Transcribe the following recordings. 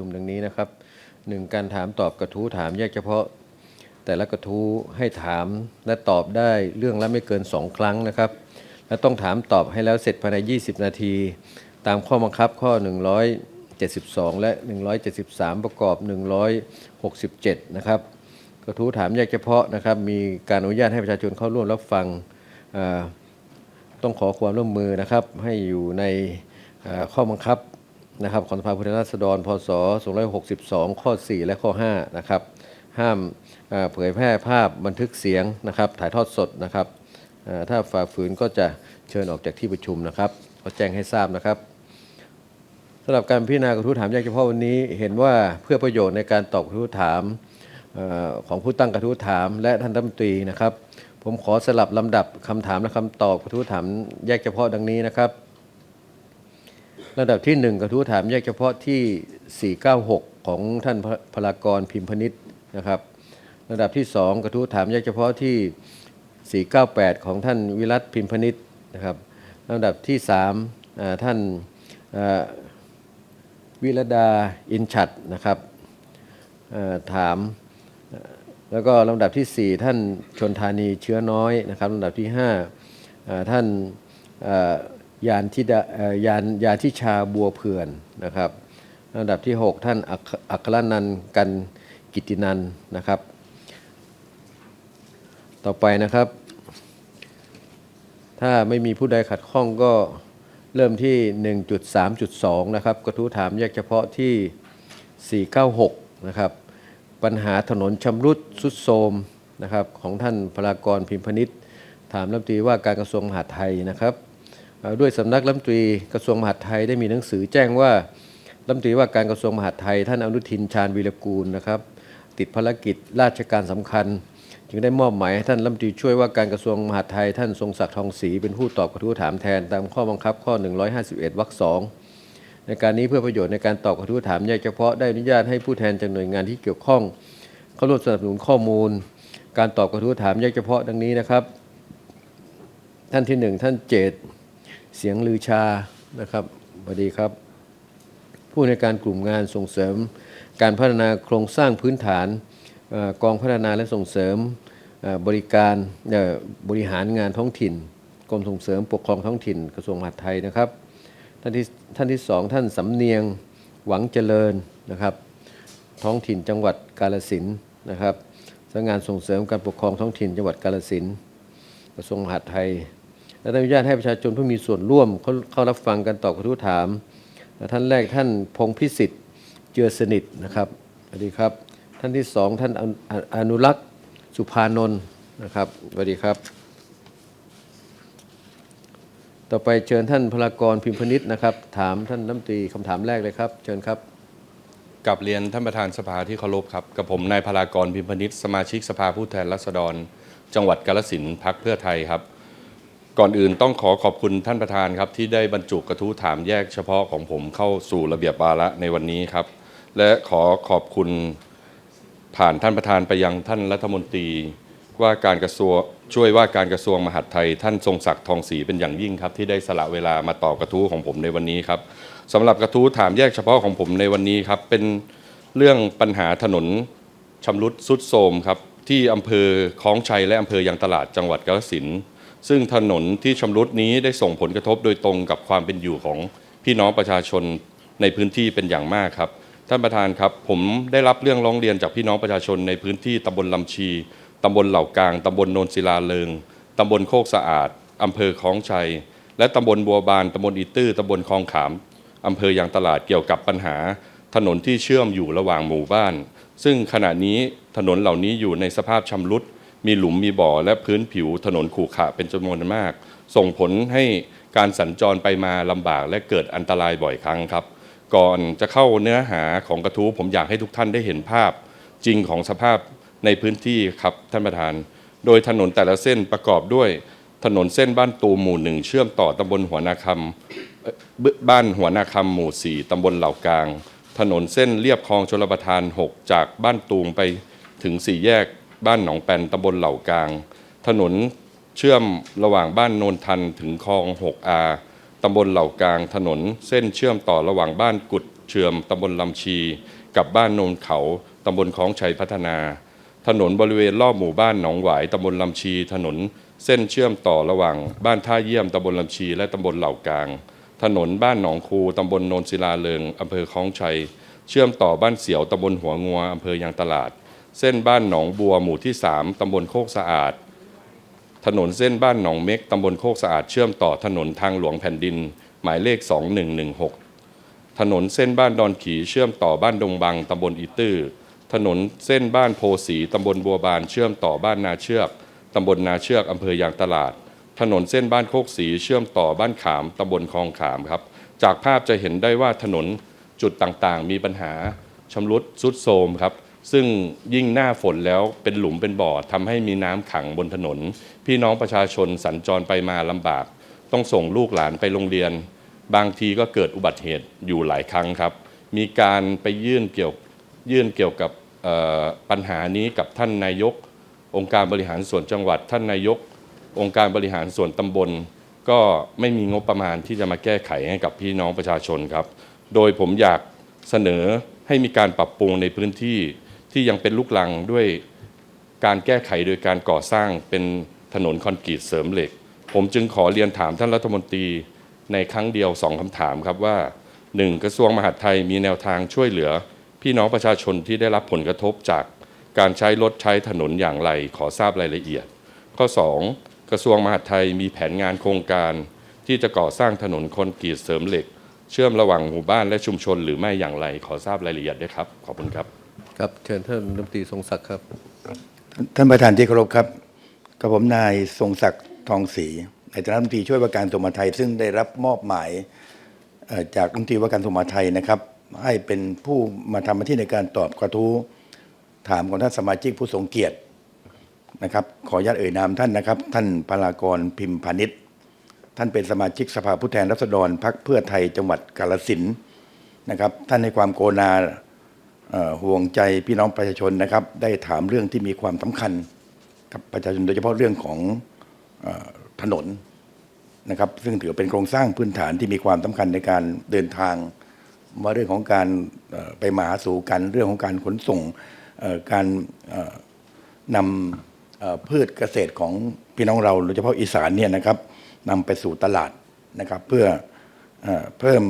ชุมดังนี้นะครับหนึ่งการถามตอบกระทู้ถามแยกเฉพาะ แต่ละกระทู้ให้ถามและตอบได้เรื่องละไม่เกิน 2 ครั้งนะครับ และต้องถามตอบให้แล้วเสร็จภายใน 20 นาที ตามข้อบังคับข้อ 172 และ 173 ประกอบ 167 นะครับกระทู้ถามแยกเฉพาะนะครับ มีการอนุญาตให้ประชาชนเข้าร่วมรับฟังต้องขอความร่วมมือนะครับ ให้อยู่ในข้อบังคับ นะครับของสภาผู้แทนราษฎรพศ262 ข้อ 4 และข้อ 5 นะครับ ห้ามเผยแพร่ภาพบันทึกเสียงนะครับ ถ่ายทอดสดนะครับ ถ้าฝ่าฝืนก็จะเชิญออกจากที่ประชุมนะครับก็แจ้งให้ทราบนะครับสำหรับการพิจารณากระทู้ถามแยกเฉพาะวันนี้ เห็นว่าเพื่อประโยชน์ในการตอบกระทู้ถามอของผู้ตั้งกระทู้ถาม และท่านรัฐมนตรีนะครับ ผมขอสลับลำดับคำถามและคำตอบกระทู้ถามแยกเฉพาะดังนี้นะครับ ลำดับที่ 1 กระทู้ถามแยกเฉพาะที่ 496 ของท่านพลากรพิมพนิษฐ์นะครับลำดับที่ 2 กระทู้ถามแยกเฉพาะที่ 498 ของท่านวิรัตพิมพนิษฐ์นะครับลำดับที่3ท่านวิรดาอินฉัดนะครับถาม แล้วก็ลำดับที่ 4 ท่านชนธานีเชื้อน้อยนะครับลำดับที่5อ่าท่าน ยานทิดายานยาทิชาบัวเผื่อนนะครับลำดับที่ 6 ท่านอัคอัครนันกันกิตินันนะครับ ต่อไปนะครับ ถ้าไม่มีผู้ใดขัดข้องก็เริ่มที่ 1.3.2 นะครับ กระทู้ถามแยกเฉพาะที่ 496 นะครับ ปัญหาถนนชำรุดสุดโทรมนะครับ ของท่านพลากรพิมพนิษฐ์ถามรัฐมนตรีว่าการกระทรวงมหาดไทยนะครับ ด้วยสำนักรัฐมนตรีกระทรวงมหาดไทยได้มีหนังสือแจ้งว่ารัฐมนตรีว่าการกระทรวงมหาดไทย ท่านอนุทินชาญวีรกูลนะครับ ติดภารกิจราชการสำคัญ จึงได้มอบหมายให้ท่านรัฐมนตรีช่วยว่าการกระทรวงมหาดไทย ท่านทรงศักดิ์ทองศรีเป็นผู้ตอบกระทู้ถามแทนตามข้อบังคับข้อ 151วรรคสองในการนี้เพื่อประโยชน์ในการตอบกระทู้ถามแยกเฉพาะได้อนุญาตให้ผู้แทนจากหน่วยงานที่เกี่ยวข้องเข้าร่วมสนับสนุนข้อมูล การตอบกระทู้ถามแยกเฉพาะดังนี้นะครับ ท่านที่หนึ่งท่านเจต เสียงลือชานะครับสวัสดีครับ ผู้ในการกลุ่มงานส่งเสริม การพัฒนาโครงสร้างพื้นฐานอกองพัฒนาและส่งเสริมบริการบริหารงานท้องถิ่นกรมส่งเสริมปกครองท้องถิ่นกระทรวงมหาดไทยนะครับท่านที่ท่านที่สองท่านสำเนียงหวังเจริญนะครับ ท้องถิ่นจังหวัดกาลสินนะครับสำนักงานส่งเสริมการปกครองท้องถิ่นจังหวัดกาลสินกระทรวงมหาดไทย และอนุญาตให้ประชาชนผู้มีส่วนร่วมเขาเข้ารับฟังการตอบกระทู้ถาม ท่านแรกท่านพงพิสิทธิ์เจือสนิทนะครับสวัสดีครับ ท่านที่สองท่านอนุรักษ์สุภานนท์นะครับสวัสดีครับ ต่อไปเชิญท่านพลากรพิมพนิษฐ์นะครับ ถามท่านรัฐมนตรีคำถามแรกเลยครับ เชิญครับกับเรียนท่านประธานสภาที่เคารพครับ กับผมนายพลากรพิมพนิษฐ์สมาชิกสภาผู้แทนราษฎร จังหวัดกาฬสินพักเพื่อไทยครับ ก่อนอื่นต้องขอขอบคุณท่านประธานครับ ที่ได้บรรจุกระทู้ถามแยกเฉพาะของผมเข้าสู่ระเบียบวาระในวันนี้ครับ และขอขอบคุณผ่านท่านประธานไปยังท่านรัฐมนตรี ว่าการกระทรวงช่วยว่าการกระทรวงมหาดไทย ท่านทรงศักดิ์ทองศรีเป็นอย่างยิ่งครับ ที่ได้สละเวลามาตอบกระทู้ของผมในวันนี้ครับสำหรับกระทู้ถามแยกเฉพาะของผมในวันนี้ครับเป็นเรื่องปัญหาถนนชำรุดสุดโทรมครับที่อำเภอคลองชัยและอำเภอยางตลาดจังหวัดกาฬสินธุ์ ซึ่งถนนที่ชำรุดนี้ได้ส่งผลกระทบโดยตรงกับความเป็นอยู่ของพี่น้องประชาชนในพื้นที่เป็นอย่างมากครับท่านประธานครับผมได้รับเรื่องร้องเรียนจากพี่น้องประชาชนในพื้นที่ตำบลลำชีตำบลเหล่ากลางตำบลโนนศิลาเลิงตำบลโคกสะอาดอำเภอคลองชัย และตำบลบัวบานตำบลอีตื้อตำบลคลองขามอำเภอยางตลาดเกี่ยวกับปัญหา ถนนที่เชื่อมอยู่ระหว่างหมู่บ้าน ซึ่งขณะนี้ถนนเหล่านี้อยู่ในสภาพชำรุด มีหลุมมีบ่อและพื้นผิวถนนขรุขระเป็นจำนวนมาก ส่งผลให้การสัญจรไปมาลำบากและเกิดอันตรายบ่อยครั้งครับ ก่อนจะเข้าเนื้อหาของกระทู้ผมอยากให้ทุกท่านได้เห็นภาพ จริงของสภาพในพื้นที่ครับท่านประธาน โดยถนนแต่ละเส้นประกอบด้วยถนนเส้นบ้านตูหมู่หนึ่งเชื่อมต่อตำบลหัวนาคำบ้านหัวนาคำหมู่4ตำบลเหล่ากลาง ถนนเส้นเรียบคลองชลประทาน 6 จากบ้านตูมไปถึงสี่แยก บ้านหนองแปนตำบลเหล่ากลาง ถนนเชื่อมระหว่างบ้านโนนทันถึงคลอง6อาตำบลเหล่ากลางถนน เส้นเชื่อมต่อระหว่างบ้านกุดเชื่อมตำบลลำชี กับบ้านโนนเขาตำบลคลองชัยพัฒนา ถนนบริเวณรอบหมู่บ้านหนองหวายตำบลลำชี ถนนเส้นเชื่อมต่อระหว่างบ้านท่าเยี่ยมตำบลลำชี และตำบลเหล่ากลาง ถนนบ้านหนองคูตำบลโนนศิลาเริงอำเภอคลองชัย เชื่อมต่อบ้านเสียวตำบลหัวงัวอำเภอยางตลาด เส้นบ้านหนองบัวหมู่ที่ 3ตำบลโคกสะอาด ถนนเส้นบ้านหนองเม็กตำบลโคกสะอาดเชื่อมต่อถนนทางหลวงแผ่นดิน หมายเลข 2116 ถนนเส้นบ้านดอนขีเชื่อมต่อบ้านดงบังตำบลอีตื้อถนนเส้นบ้านโพสีตำบลบัวบานเชื่อมต่อบ้านนาเชือกตำบลนาเชือกอำเภอยางตลาด ถนนเส้นบ้านโคกสีเชื่อมต่อบ้านขามตำบลคลองขามครับ จากภาพจะเห็นได้ว่าถนนจุดต่างๆ มีปัญหาชำรุดสุดโทรมครับ ซึ่งยิ่งหน้าฝนแล้วเป็นหลุมเป็นบ่อทำให้มีน้ำขังบนถนน พี่น้องประชาชนสัญจรไปมาลำบาก ต้องส่งลูกหลานไปโรงเรียน บางทีก็เกิดอุบัติเหตุอยู่หลายครั้งครับ มีการไปยื่นเกี่ยวยื่นเกี่ยวกับปัญหานี้กับท่านนายก องค์การบริหารส่วนจังหวัด ท่านนายก องค์การบริหารส่วนตำบล ก็ไม่มีงบประมาณที่จะมาแก้ไขให้กับพี่น้องประชาชนครับ โดยผมอยากเสนอให้มีการปรับปรุงในพื้นที่ ที่ยังเป็นลูกลังด้วยการแก้ไขโดยการก่อสร้างเป็นถนนคอนกรีตเสริมเหล็ก ผมจึงขอเรียนถามท่านรัฐมนตรีในครั้งเดียวสองคำถามครับว่า 1. กระทรวงมหาดไทยมีแนวทางช่วยเหลือ พี่น้องประชาชนที่ได้รับผลกระทบจากการใช้รถใช้ถนนอย่างไรขอทราบรายละเอียด ข้อ 2. กระทรวงมหาดไทยมีแผนงานโครงการ ที่จะก่อสร้างถนนคอนกรีตเสริมเหล็ก เชื่อมระหว่างหมู่บ้านและชุมชนหรือไม่อย่างไรขอทราบรายละเอียดด้วยครับ ขอบคุณครับ ครับเชิญท่านรัฐมนตรีทรงศักดิ์ครับท่านประธานที่เคารพครับกับผมนายทรงศักดิ์ทองศรีในฐานะรัฐมนตรีช่วยว่าการกระทรวงมหาไทย ซึ่งได้รับมอบหมายจากรัฐมนตรีว่าการกระทรวงมหาไทยนะครับ ให้เป็นผู้มาทำหน้าที่ในการตอบกระทู้ถามของท่านสมาชิกผู้ทรงเกียรตินะครับ ขออนุญาตเอ่ยนามท่านนะครับ ท่านพลากรพิมพานิชท่านเป็นสมาชิกสภาผู้แทนราษฎรพรรคเพื่อไทยจังหวัดกาฬสินนะครับ ท่านให้ความโกรุณา ห่วงใจพี่น้องประชาชนนะครับ ได้ถามเรื่องที่มีความสำคัญกับประชาชนโดยเฉพาะเรื่องของอถนนนะครับ ซึ่งถือเป็นโครงสร้างพื้นฐานที่มีความสำคัญในการเดินทางมาเรื่องของการไปมาหาสู่กันเรื่องของการขนส่งการนำพืชเกษตรของพี่น้องเราโดยเฉพาะอีสานเนี่ยนะครับนำไปสู่ตลาดนะครับ เพื่อเอ่อเพิ่ม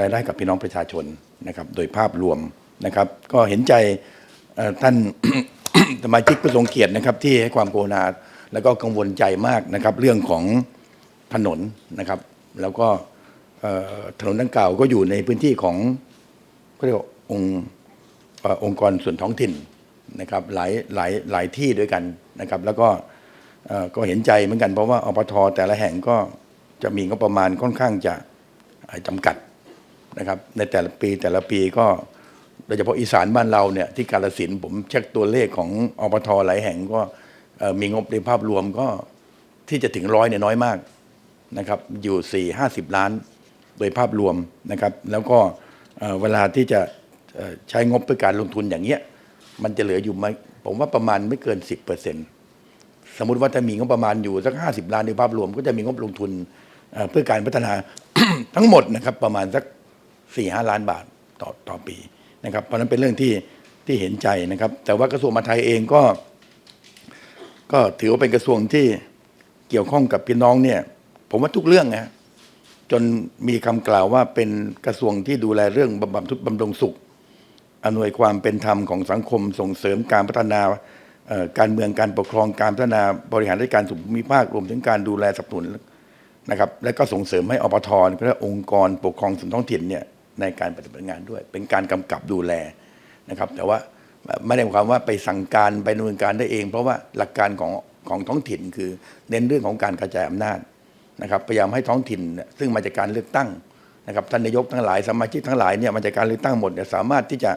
รายได้กับพี่น้องประชาชนนะครับ โดยภาพรวม นะครับ ก็เห็นใจท่านสมาชิกผู้ทรงเกียรตินะครับ ที่ให้ความโกรณาแล้วก็กังวลใจมากนะครับ เรื่องของถนนนะครับ แล้วก็ถนนดังกล่าวก็อยู่ในพื้นที่ของเขาเรียกว่าองค์องค์กรส่วนท้องถิ่นนะครับหลายหลายหลายที่ด้วยกันนะครับ แล้วก็ก็เห็นใจเหมือนกันเพราะว่าอปทแต่ละแห่งก็จะมีงบประมาณค่อนข้างจะจำกัดนะครับ ในแต่ละปีแต่ละปีก็ ดยเฉพาะอีสานบ้านเราเนี่ยที่กาลสินผมเช็คตัวเลขของอปทหลายแห่งก็มีงบในภาพรวมก็ที่จะถึงร้อยเนี่ยน้อยมากนะครับอยู่สี่ห้าสิบล้านโดยภาพรวมนะครับ แล้วก็เวลาที่จะใช้งบเพื่อการลงทุนอย่างเงี้ยมันจะเหลืออยู่ไหมผมว่าประมาณไม่เกินสิบเปอร์เซ็นต์สมมุติว่าถ้ามีงบประมาณอยู่สักห้าสิบล้านในภาพรวม ก็จะมีงบลงทุนเพื่อการพัฒนาทั้งหมดนะครับประมาณสักสี่ห้าล้านบาทต่อต่อปี นะครับ เพราะนั้นเป็นเรื่องที่ที่เห็นใจนะครับ แต่ว่ากระทรวงมหาดไทยเองก็ ก็ถือว่าเป็นกระทรวงที่เกี่ยวข้องกับพี่น้องเนี่ย ผมว่าทุกเรื่องนะจนมีคำกล่าวว่าเป็นกระทรวงที่ดูแลเรื่องบำบัดทุกบำรงสุขอำนวยความเป็นธรรมของสังคมส่งเสริมการพัฒนาการเมืองการปกครองการพัฒนาบริหารราชการส่วนภูมิภาครวมถึงการดูแลสนับสนุนนะครับ และก็ส่งเสริมให้อปทเพื่อองค์กรปกครองส่วนท้องถิ่นเนี่ย ในการปฏิบัติงานด้วย เป็นการกำกับดูแลนะครับ แต่ว่าไม่ได้หมายความว่าไปสั่งการไปดำเนินการได้เอง เพราะว่าหลักการของของท้องถิ่นคือเน้นเรื่องของการกระจายอำนาจนะครับพยายามให้ท้องถิ่น ซึ่งมาจากการเลือกตั้งนะครับท่านนายกทั้งหลายสมาชิกทั้งหลายเนี่ยมาจากการเลือกตั้งหมดเนี่ยสามารถที่จะ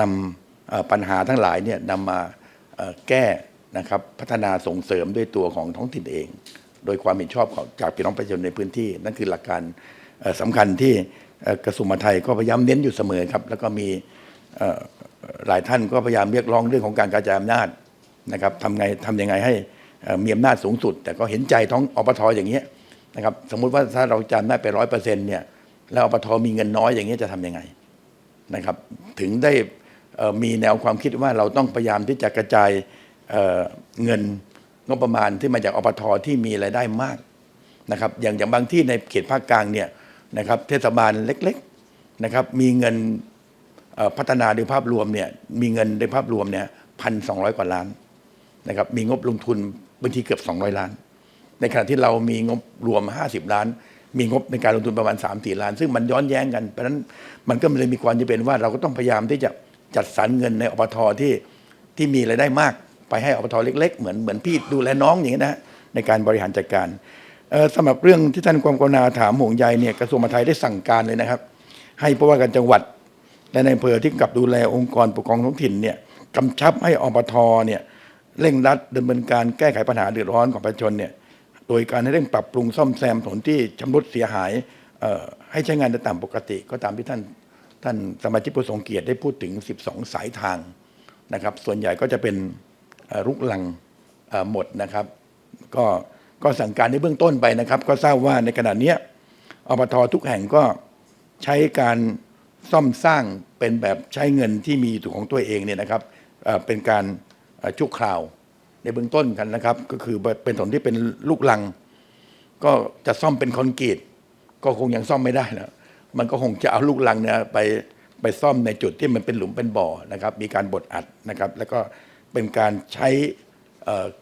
นำปัญหาทั้งหลายเนี่ยนำมาแก้นะครับพัฒนาส่งเสริมด้วยตัวของท้องถิ่นเอง โดยความเห็นชอบของจากพี่น้องประชาชนในพื้นที่ นั่นคือหลักการเอ่อสำคัญที่ กระทรวงมหาดไทยก็พยายามเน้นอยู่เสมอครับ แล้วก็มีหลายท่านก็พยายามเรียกร้องเรื่องของการกระจายอำนาจนะครับทำไงทำยังไงให้มีอำนาจสูงสุด แต่ก็เห็นใจท้องอปทอย่างเงี้ยนะครับสมมุติว่าถ้าเราจำได้ไปร้อยเปอร์เซ็นต์เนี่ยแล้วอปทมีเงินน้อยอย่างเงี้ยจะทำยังไงนะครับถึงได้มีแนวความคิดว่าเราต้องพยายามที่จะกระจายเเงินงบประมาณที่มาจากอปทที่มีรายได้มากนะครับอย่างอย่างบางที่ในเขตภาคกลางเนี่ย นะครับเทศบาลเล็กๆนะครับมีเงินพัฒนาโดยภาพรวมเนี่ยมีเงินโดยภาพรวมเนี่ยพันสองกว่าล้านนะครับมีงบลงทุนบางทีเกือบ 200 ล้าน ในขณะที่เรามีงบรวม 50 ล้าน มีงบในการลงทุนประมาณ 3 4 ล้าน ซึ่งมันย้อนแย้งกัน เพราะนั้นมันก็เลยมีความจำเป็นว่าเราก็ต้องพยายามที่จะจัดสรรเงินในอปทที่ที่มีรายได้มาก ไปให้อปทเล็ก ๆ เหมือนเหมือนพี่ดูแลน้องอย่างนี้นะในการบริหารจัดการ สำหรับเรื่องที่ท่านความกรุณาถามห่วงใยเนี่ยกระทรวงมหาดไทยได้สั่งการเลยนะครับ ให้ผู้ว่าการจังหวัดและในอำเภอที่กับดูแลองค์กรปกครองท้องถิ่นเนี่ยกำชับให้อปทเนี่ยเร่งรัดดำเนินการแก้ไขปัญหาเดือดร้อนของประชาชนเนี่ยโดยการให้เร่งปรับปรุงซ่อมแซมถนนที่ชำรุดเสียหายให้ใช้งานได้ตามปกติ ก็ตามที่ท่านท่านสมาชิกผู้ทรงเกียรติได้พูดถึง 12 สายทางนะครับ ส่วนใหญ่ก็จะเป็นรุกลังหมดนะครับ ก็ ก็สั่งการในเบื้องต้นไปนะครับ ก็ทราบว่าในขณะนี้อปททุกแห่งก็ใช้การซ่อมสร้างเป็นแบบใช้เงินที่มีอยู่ของตัวเองเนี่ยนะครับเป็นการชั่วคราวในเบื้องต้นกันนะครับ ก็คือเป็นถนนที่เป็นลูกลัง ก็จะซ่อมเป็นคอนกรีตก็คงยังซ่อมไม่ได้นะมันก็คงจะเอาลูกลังเนี่ยไปไปซ่อมในจุดที่มันเป็นหลุมเป็นบ่อนะครับ มีการบดอัดนะครับ แล้วก็เป็นการใช้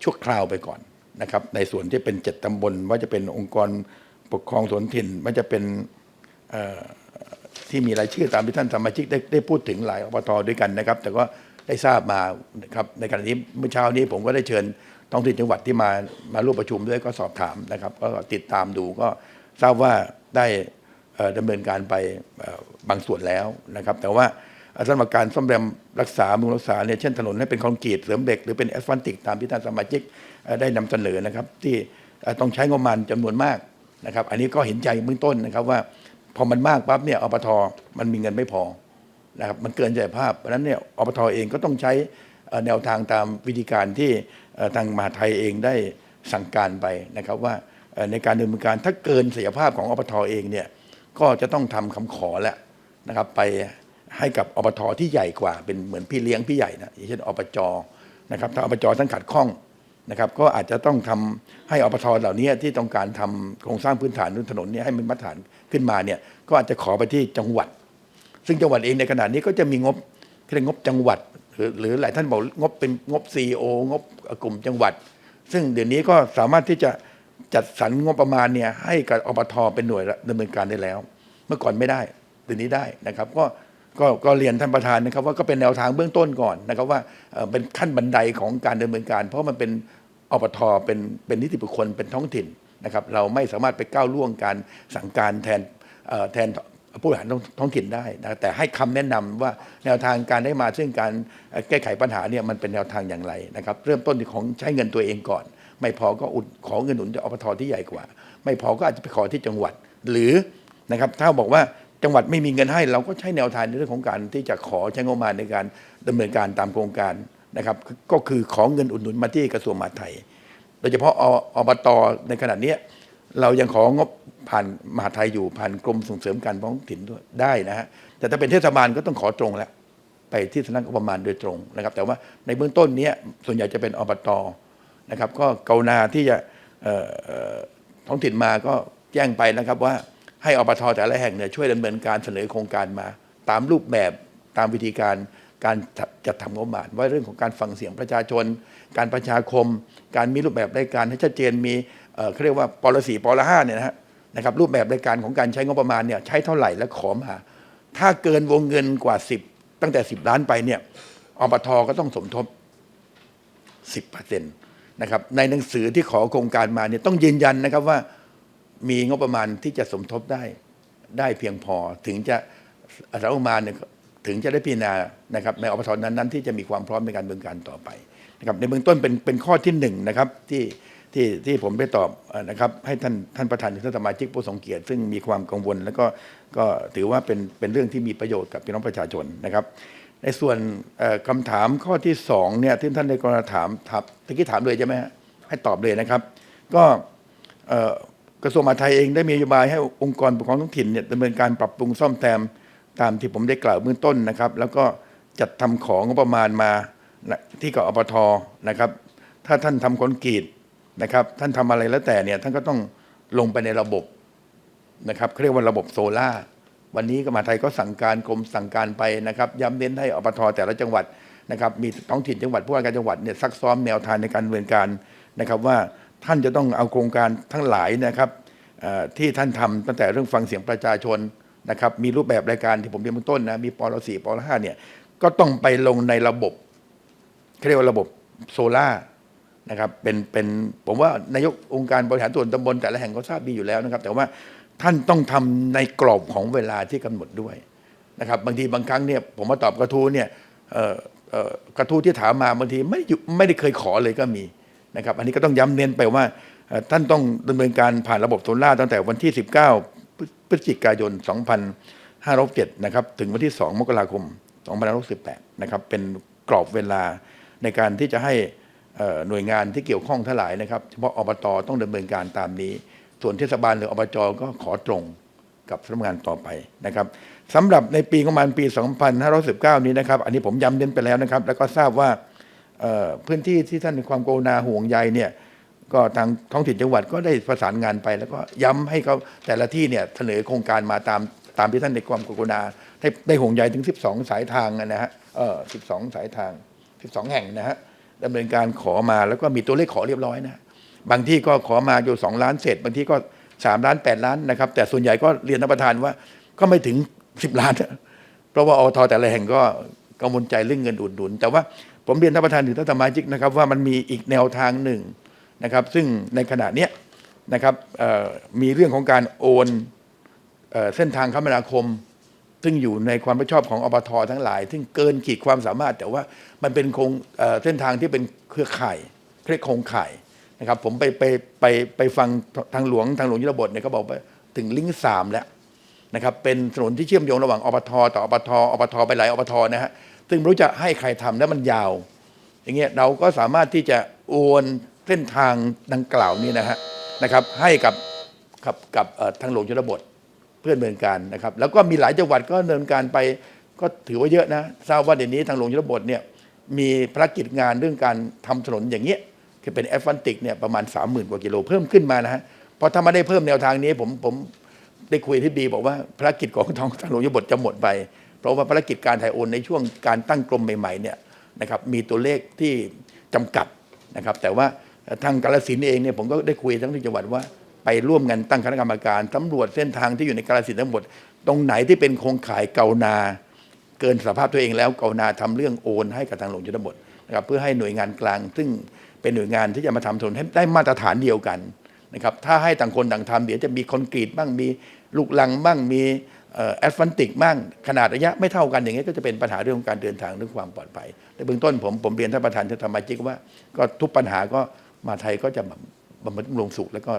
ชั่วคราวไปก่อน นะครับในส่วนที่เป็นเจ็ดตำบล ว่าจะเป็นองค์กรปกครองส่วนถิ่นว่าจะเป็นที่มีรายชื่อตามที่ท่านสมาชิกได้ได้พูดถึงหลายอบตด้วยกันนะครับ แต่ก็ได้ทราบมานะครับในขณะนี้เมื่อเช้านี้ผมก็ได้เชิญท้องถิ่นจังหวัดที่มามาร่วมประชุมด้วยก็สอบถามนะครับ ก็ติดตามดูก็ทราบว่าได้เอ่อดำเนินการไปบางส่วนแล้วนะครับ แต่ว่าสำหรับการซ่อมแซมรักษาบำรุงรักษาเนี่ยเช่นถนนให้เป็นคอนกรีตเสริมเหล็กหรือเป็นแอสฟัลติกตามที่ท่านสมาชิก ได้นำเสนอนะครับ ที่ต้องใช้งบประมาณจำนวนมากนะครับ อันนี้ก็เห็นใจเบื้องต้นนะครับว่าพอมันมากปั๊บเนี่ยอปทมันมีเงินไม่พอนะครับมันเกินศักยภาพเพราะฉะนั้นเนี่ยอปทเองก็ต้องใช้แนวทางตามวิธีการที่ทางมหาไทยเองได้สั่งการไปนะครับว่าในการดำเนินการถ้าเกินศักยภาพของอปทเองเนี่ยก็จะต้องทำคำขอแล้วนะครับไปให้กับอปทที่ใหญ่กว่าเป็นเหมือนพี่เลี้ยงพี่ใหญ่นะอย่างเช่นอปจนะครับถ้าอปจท่านขัดข้อง นะครับก็อาจจะต้องทำให้อปทเหล่านี้ที่ต้องการทำโครงสร้างพื้นฐานบนถนนเนี้ให้มันมาตรฐานขึ้นมาเนี่ยก็อาจจะขอไปที่จังหวัด ซึ่งจังหวัดเองในขณะนี้ก็จะมีงบเรียกงบจังหวัด หรือหรือหลายท่านบอกงบเป็นงบซีโองบกลุ่มจังหวัด ซึ่งเดี๋ยวนี้ก็สามารถที่จะจัดสรรงบประมาณเนี่ยให้กับอปทเป็นหน่วยดำเนินการได้แล้ว เมื่อก่อนไม่ได้เดี๋ยวนี้ได้นะครับก็ ก็ก็เรียนท่านประธานนะครับว่าก็เป็นแนวทางเบื้องต้นก่อนนะครับว่าเป็นขั้นบันไดของการดำเนินการ เพราะมันเป็นอปทเป็นเป็นนิติบุคคลเป็นท้องถิ่นนะครับเราไม่สามารถไปก้าวล่วงการสั่งการแทนแทนผู้บริหารท้องถิ่นได้นะแต่ให้คำแนะนำว่าแนวทางการได้มาซึ่งการแก้ไขปัญหาเนี่ยมันเป็นแนวทางอย่างไรนะครับเริ่มต้นของใช้เงินตัวเองก่อน ไม่พอก็อุดขอเงินหนุนจากอปทที่ใหญ่กว่า ไม่พอก็อาจจะไปขอที่จังหวัดหรือนะครับถ้าบอกว่า จังหวัดไม่มีเงินให้เราก็ใช้แนวทางในเรื่องของการที่จะขอใช้งบประมาณในการดำเนินการตามโครงการนะครับ ก็คือขอเงินอุดหนุนมาที่กระทรวงมหาดไทย โดยเฉพาะอบตในขณะนี้เรายังของบผ่านมหาดไทยอยู่ผ่านกรมส่งเสริมการท้องถิ่นด้วยได้นะฮะแต่ถ้าเป็นเทศบาลก็ต้องขอตรงแล้วไปที่สำนักงบประมาณโดยตรงนะครับ แต่ว่าในเบื้องต้นนี้ส่วนใหญ่จะเป็นอบตนะครับ ก็กรุณาที่จะเอ่อเอ่อท้องถิ่นมาก็แจ้งไปนะครับว่า ให้อบตแต่ละแห่งเนี่ยช่วยดำเนินการเสนอโครงการมา ตามรูปแบบตามวิธีการการจัดทำงบประมาณว่าเรื่องของการฟังเสียงประชาชน การประชาคม การมีรูปแบบรายการให้ชัดเจนมีเขาเรียกว่าปลสี่ปลห้าเนี่ยนะฮะนะครับรูปแบบรายการของการใช้งบประมาณเนี่ยใช้เท่าไหร่และขอมา ถ้าเกินวงเงินกว่า 10 ตั้งแต่ 10 ล้านไปเนี่ยอบทก็ต้องสมทบ 10%นะครับในหนังสือที่ขอโครงการมาเนี่ยต้องยืนยันนะครับว่า มีงบประมาณที่จะสมทบได้ได้เพียงพอถึงจะรัฐบาลเนี่ยถึงจะได้พิจารณานะครับในอบทนั้นๆที่จะมีความพร้อมในการดำเนินการต่อไปนะครับในเบื้องต้นเป็นเป็นข้อที่หนึ่งนะครับที่ที่ที่ผมได้ตอบนะครับให้ท่านท่านประธานท่านสมาชิกผู้ทรงเกียรติซึ่งมีความกังวล แล้วก็ก็ถือว่าเป็นเป็นเรื่องที่มีประโยชน์กับพี่น้องประชาชนนะครับ ในส่วนเอ่อคำถามข้อที่สองเนี่ยที่ท่านได้กรณาถามถามตะกี้ถามเลยใช่ไหมฮะให้ตอบเลยนะครับ ก็เอ่อ กระทรวงมหาดไทยเองได้มีนโยบายให้องค์กรปกครองท้องถิ่นเนี่ยดำเนินการปรับปรุงซ่อมแซมตามที่ผมได้กล่าวเบื้องต้นนะครับ แล้วก็จัดทำของงบประมาณมาที่กับอปทนะครับ ถ้าท่านทำคอนกรีตนะครับ ท่านทำอะไรแล้วแต่เนี่ยท่านก็ต้องลงไปในระบบนะครับเรียกว่าระบบโซล่าวันนี้กมหาดไทยก็สั่งการกรมสั่งการไปนะครับ ย้ำเน้นให้อปทแต่ละจังหวัดนะครับ มีท้องถิ่นจังหวัดผู้ว่าการจังหวัดเนี่ยซักซ้อมแนวทางในการดำเนินการนะครับว่า ท่านจะต้องเอาโครงการทั้งหลายนะครับที่ท่านทำตั้งแต่เรื่องฟังเสียงประชาชนนะครับมีรูปแบบรายการที่ผมเรียนเบื้องต้นนะมีปลสี่ปลห้าเนี่ยก็ต้องไปลงในระบบเรียกว่าระบบโซล่านะครับเป็นเป็นผมว่านายกองค์การบริหารส่วนตำบลแต่ละแห่งก็ทราบดีอยู่แล้วนะครับ แต่ว่าท่านต้องทำในกรอบของเวลาที่กำหนดด้วยนะครับบางทีบางครั้งเนี่ยผมมาตอบกระทู้เนี่ยกระทู้ที่ถามมาบางทีไม่ไม่ได้เคยขอเลยก็มี นะครับอันนี้ก็ต้องย้ำเน้นไปว่าท่านต้องดำเนินการผ่านระบบโซล่าตั้งแต่วันที่ 19 พฤศจิกายน 2507นะครับถึงวันที่ 2 มกราคม 2568นะครับเป็นกรอบเวลาในการที่จะให้หน่วยงานที่เกี่ยวข้องทั้งหลายนะครับเฉพาะอบตต้องดำเนินการตามนี้ ส่วนเทศบาลหรืออบจก็ขอตรงกับสำนักงานต่อไปนะครับสำหรับในปีประมาณปี 2519 นี้นะครับ อันนี้ผมย้ำเน้นไปแล้วนะครับ แล้วก็ทราบว่า พื้นที่ที่ท่านมีความกรุณาห่วงใยเนี่ยก็ทางท้องถิ่นจังหวัดก็ได้ประสานงานไป แล้วก็ย้ำให้เขาแต่ละที่เนี่ยเสนอโครงการมาตามตามที่ท่านในความกรุณาได้ได้ห่วงใยถึง 12 สายทางนะฮะเออ12 สายทาง 12 แห่งนะฮะดำเนินการขอมาแล้วก็มีตัวเลขขอเรียบร้อยนะบางที่ก็ขอมาอยู่สองล้านเศษบางที่ก็สามล้านแปดล้านนะครับ แต่ส่วนใหญ่ก็เรียนท่านประธานว่าก็ไม่ถึงสิบล้าน เพราะว่าอทแต่ละแห่งก็ กังวลใจเรื่องเงินอุดหนุน แต่ว่าผมเรียนท่านประธานถึงท่านสมาชิกนะครับว่ามันมีอีกแนวทางหนึ่งนะครับซึ่งในขณะเนี้ยนะครับมีเรื่องของการโอนเออเส้นทางคมนาคม ซึ่งอยู่ในความรับผิดชอบของอบททั้งหลาย ซึ่งเกินขีดความสามารถ แต่ว่ามันเป็นโครงเเส้นทางที่เป็นเครือข่ายเครือโครงข่ายนะครับผมไปไปไปไปฟังทางหลวงทางหลวงยุทธบทเนี่ยเขาบอกว่าถึงลิงก์สามแล้วนะครับเป็นถนนที่เชื่อมโยงระหว่างอบทต่ออบทอบทไปหลายอบทนะฮะ ซึ่งไม่รู้จะให้ใครทำแล้วมันยาว อย่างเงี้ยเราก็สามารถที่จะโอนเส้นทางดังกล่าวนี้นะฮะนะครับให้กับกับกับทางหลวงชนบทเพื่อดำเนินการนะครับ แล้วก็มีหลายจังหวัดก็ดำเนินการไปก็ถือว่าเยอะนะทราบว่าเดี๋ยวนี้ทางหลวงชนบทเนี่ยมีภารกิจงานเรื่องการทำถนนอย่างเงี้ยคือเป็นแอฟฟันติกเนี่ยประมาณ 3 0,000 กว่ากิโลเพิ่มขึ้นมานะฮะเพราะถ้าไม่ได้เพิ่มแนวทางนี้ผมผมได้คุยที่บีบอกว่าภารกิจของทางหลวงชนบทจะหมดไป เพราะว่าภารกิจการถ่ายโอนในช่วงการตั้งกรมใหม่ๆเนี่ยนะครับมีตัวเลขที่จำกัดนะครับ แต่ว่าทางกาลสินธุ์เองเนี่ยผมก็ได้คุยทั้งที่จังหวัดว่าไปร่วมกันตั้งคณะกรรมการตำรวจเส้นทางที่อยู่ในกาลสินธุ์ทั้งหมด ตรงไหนที่เป็นโครงข่ายเกานา เกินสภาพตัวเองแล้วเกานาทำเรื่องโอนให้กับทางหลวงชนบทนะครับเพื่อให้หน่วยงานกลาง ซึ่งเป็นหน่วยงานที่จะมาทำถนนให้ได้มาตรฐานเดียวกันนะครับถ้าให้ต่างคนต่างทำเดี๋ยวจะมีคอนกรีตบ้างมีลูกลังบ้างมี แอสฟันติกบ้างขนาดระยะไม่เท่ากันอย่างนี้ก็จะเป็นปัญหาเรื่องของการเดินทางเรื่องความปลอดภัยในเบื้องต้นผมผมเรียนท่านประธานท่านธรรมจิกว่าก็ทุกปัญหาก็มาไทยก็จะบำบัดลงสุข แล้วก็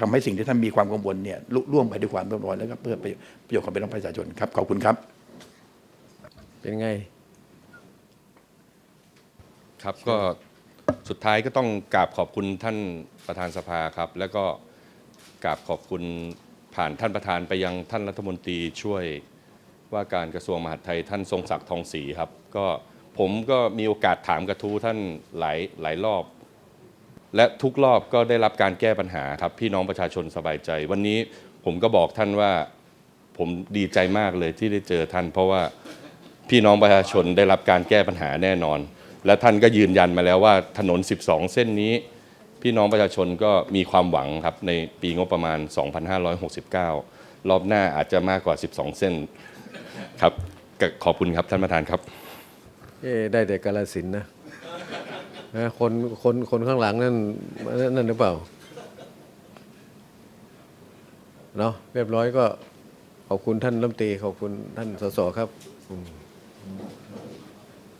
ทำให้สิ่งที่ท่านมีความกังวลเนี่ยลุล่วงไปด้วยความเรียบร้อยแล้วก็เพื่อประโยชน์ของพี่น้องประชาชนครับขอบคุณครับ เป็นไง ครับก็สุดท้ายก็ต้องกราบขอบคุณท่านประธานสภาครับ แล้วก็กราบขอบคุณ ผ่านท่านประธานไปยังท่านรัฐมนตรีช่วยว่าการกระทรวงมหาดไทยท่านทรงศักดิ์ทองศรีครับ ก็ผมก็มีโอกาสถามกระทู้ท่านหลายหลายรอบ และทุกรอบก็ได้รับการแก้ปัญหาครับ พี่น้องประชาชนสบายใจ วันนี้ผมก็บอกท่านว่าผมดีใจมากเลยที่ได้เจอท่าน เพราะว่าพี่น้องประชาชนได้รับการแก้ปัญหาแน่นอน และท่านก็ยืนยันมาแล้วว่าถนน 12 เส้นนี้ พี่น้องประชาชนก็มีความหวังครับในปีงบประมาณ 2569 รอบหน้าอาจจะมากกว่า 12 เส้นครับขอบคุณครับท่านประธานครับเอได้แต่กาลสินนะนะคนคนคนข้างหลังนั่นนั่นหรือเปล่าเนาะเรียบร้อยก็ขอบคุณท่านรัฐมนตรีขอบคุณท่านสสครับ